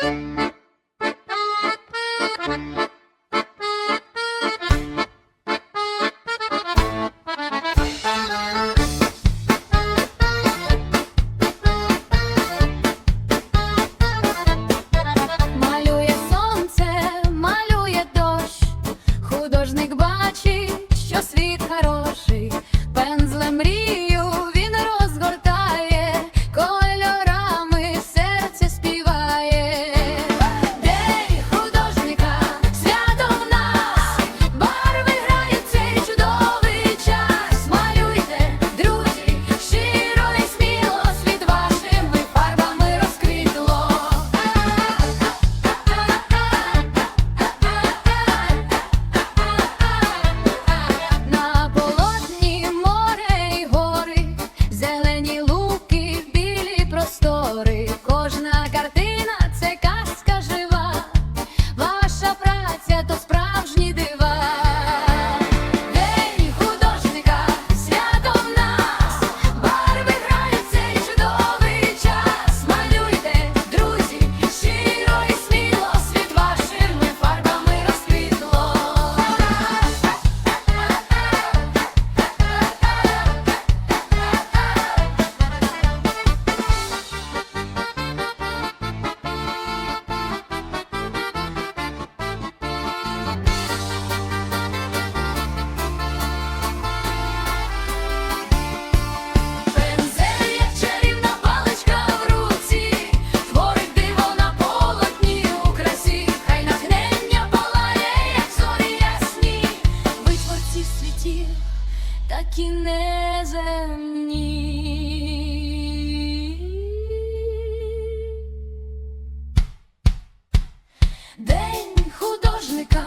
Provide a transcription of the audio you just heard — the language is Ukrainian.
Thank you. простори. Такі неземні. День художника,